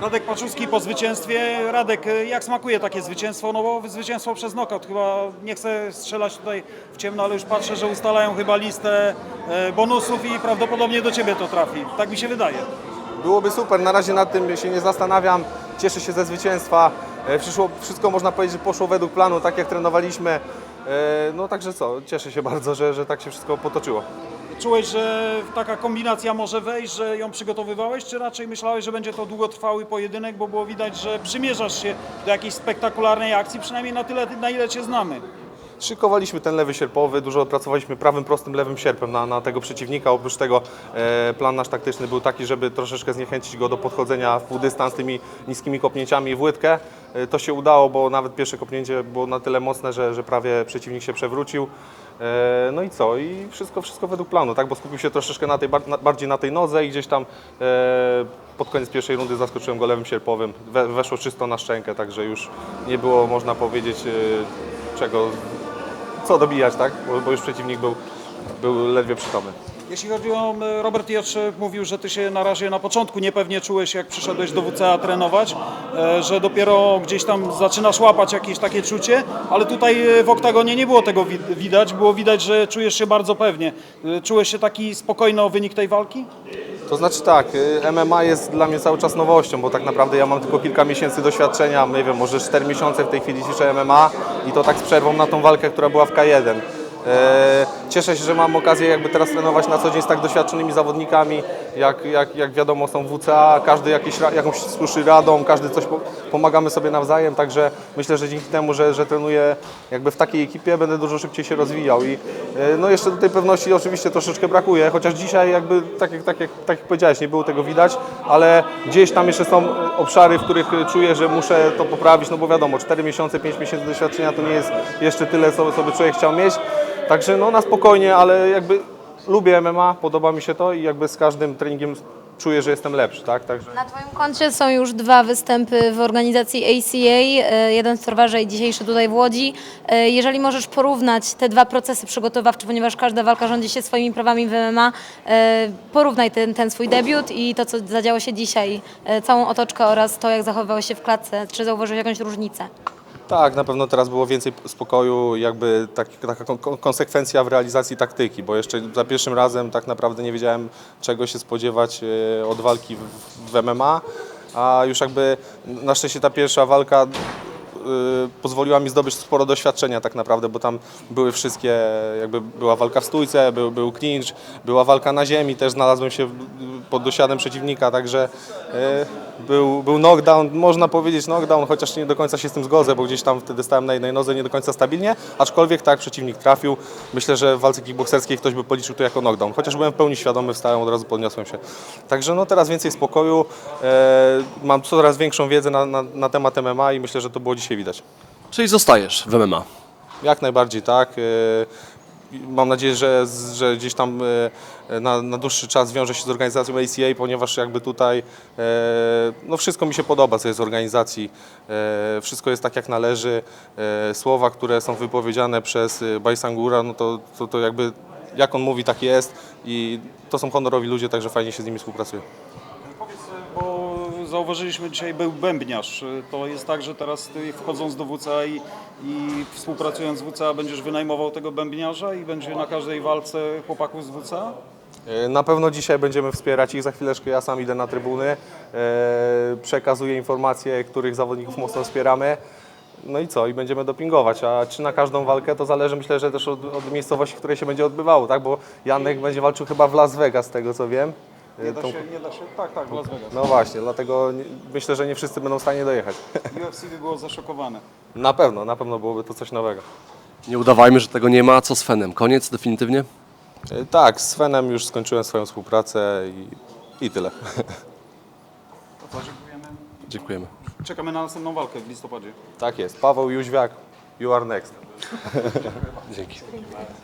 Radek Paczuski po zwycięstwie. Radek, jak smakuje takie zwycięstwo? No bo zwycięstwo przez knockout. Chyba nie chcę strzelać tutaj w ciemno, ale już patrzę, że ustalają chyba listę e, bonusów i prawdopodobnie do Ciebie to trafi. Tak mi się wydaje. Byłoby super, na razie nad tym się nie zastanawiam. Cieszę się ze zwycięstwa. E, Przyszło, wszystko można powiedzieć, że poszło według planu, tak jak trenowaliśmy. E, No także co, cieszę się bardzo, że, że tak się wszystko potoczyło. Czułeś, że taka kombinacja może wejść, że ją przygotowywałeś, czy raczej myślałeś, że będzie to długotrwały pojedynek, bo było widać, że przymierzasz się do jakiejś spektakularnej akcji, przynajmniej na tyle, na ile Cię znamy. Szykowaliśmy ten lewy sierpowy, dużo pracowaliśmy prawym, prostym, lewym sierpem na, na tego przeciwnika. Oprócz tego e, plan nasz taktyczny był taki, żeby troszeczkę zniechęcić go do podchodzenia w półdystans tymi niskimi kopnięciami w łydkę. E, to się udało, bo nawet pierwsze kopnięcie było na tyle mocne, że, że prawie przeciwnik się przewrócił. E, no i co? I wszystko, wszystko według planu, tak? Bo skupił się troszeczkę na tej, na, bardziej na tej nodze i gdzieś tam e, pod koniec pierwszej rundy zaskoczyłem go lewym sierpowym. We, weszło czysto na szczękę, także już nie było, można powiedzieć, e, czego co dobijać, tak? Bo, bo już przeciwnik był, był ledwie przytomny. Jeśli chodzi o e, Robert Jetrzew, mówił, że ty się na razie na początku niepewnie czułeś, jak przyszedłeś do WCA trenować, e, że dopiero gdzieś tam zaczynasz łapać jakieś takie czucie, ale tutaj e, w oktagonie nie było tego wi- widać, było widać, że czujesz się bardzo pewnie. Czułeś się taki spokojny o wynik tej walki? To znaczy tak, MMA jest dla mnie cały czas nowością, bo tak naprawdę ja mam tylko kilka miesięcy doświadczenia, nie wiem, może 4 miesiące w tej chwili ćwiczę MMA i to tak z przerwą na tą walkę, która była w K1. E, Cieszę się, że mam okazję jakby teraz trenować na co dzień z tak doświadczonymi zawodnikami, jak, jak, jak wiadomo są WCA, każdy jakiś, ra- jakąś słyszy radą, każdy coś po, pomagamy sobie nawzajem, także myślę, że dzięki temu, że, że trenuję jakby w takiej ekipie będę dużo szybciej się rozwijał i e, no jeszcze do tej pewności oczywiście troszeczkę brakuje, chociaż dzisiaj jakby tak jak, tak, jak, tak jak powiedziałeś, nie było tego widać, ale gdzieś tam jeszcze są obszary, w których czuję, że muszę to poprawić, no bo wiadomo, 4 miesiące, 5 miesięcy doświadczenia to nie jest jeszcze tyle, co by człowiek chciał mieć, także no na spokojnie, ale jakby lubię MMA, podoba mi się to i jakby z każdym treningiem czuję, że jestem lepszy, tak, także... Na Twoim koncie są już dwa występy w organizacji ACA, e, jeden w Torwarze i dzisiejszy tutaj w Łodzi. E, Jeżeli możesz porównać te dwa procesy przygotowawcze, ponieważ każda walka rządzi się swoimi prawami w MMA, e, porównaj ten, ten swój debiut i to, co zadziało się dzisiaj, całą otoczkę oraz to, jak zachowywałeś się w klatce. Czy zauważyłeś jakąś różnicę? Tak, na pewno teraz było więcej spokoju, jakby tak, taka kon- kon- konsekwencja w realizacji taktyki, bo jeszcze za pierwszym razem tak naprawdę nie wiedziałem czego się spodziewać e, od walki w, MMA, a już jakby na szczęście ta pierwsza walka pozwoliła mi zdobyć sporo doświadczenia tak naprawdę, bo tam były wszystkie, jakby była walka w stójce, był, był clinch, była walka na ziemi, też znalazłem się pod dosiadem przeciwnika, także y, był, był knockdown, można powiedzieć knockdown, chociaż nie do końca się z tym zgodzę, bo gdzieś tam wtedy stałem na jednej nodze nie do końca stabilnie, aczkolwiek tak, przeciwnik trafił. Myślę, że w walce kickbokserskiej ktoś by policzył to jako knockdown, chociaż byłem w pełni świadomy, wstałem, od razu podniosłem się. Także no teraz więcej spokoju, e, mam coraz większą wiedzę na, na, na temat MMA i myślę, że to było dzisiaj widać. Czyli zostajesz w MMA. Jak najbardziej tak. E, Mam nadzieję, że, że gdzieś tam e, na, na dłuższy czas wiąże się z organizacją ACA, ponieważ jakby tutaj e, no wszystko mi się podoba, co jest w organizacji. Wszystko jest tak, jak należy. Słowa, które są wypowiedziane przez Bajsangura, no to, to, to jakby jak on mówi, tak jest i to są honorowi ludzie, także fajnie się z nimi współpracuje. Zauważyliśmy dzisiaj był bębniarz. To jest tak, że teraz ty wchodząc do WCA i, i współpracując z WCA będziesz wynajmował tego bębniarza i będzie na każdej walce chłopaków z WCA? E, Na pewno dzisiaj będziemy wspierać ich. Za chwileczkę ja sam idę na trybuny, e, przekazuję informacje, których zawodników mocno wspieramy. No i co? I będziemy dopingować. A czy na każdą walkę to zależy myślę, że też od, od miejscowości, w której się będzie odbywało, tak? Bo Janek będzie walczył chyba w Las Vegas, z tego co wiem. Nie da tą- się, nie da się. Tak, tak, Las Vegas. No właśnie, dlatego nie, myślę, że nie wszyscy będą w stanie dojechać. UFC by było zaszokowane. na pewno, na pewno byłoby to coś nowego. Nie udawajmy, że tego nie ma. Co z Fenem? Koniec definitywnie? E, Tak, z Fenem już skończyłem swoją współpracę i, i tyle. To dziękujemy. Dziękujemy. Czekamy na następną walkę w listopadzie. Tak jest. Paweł Jóźwiak, you are next. Dzięki.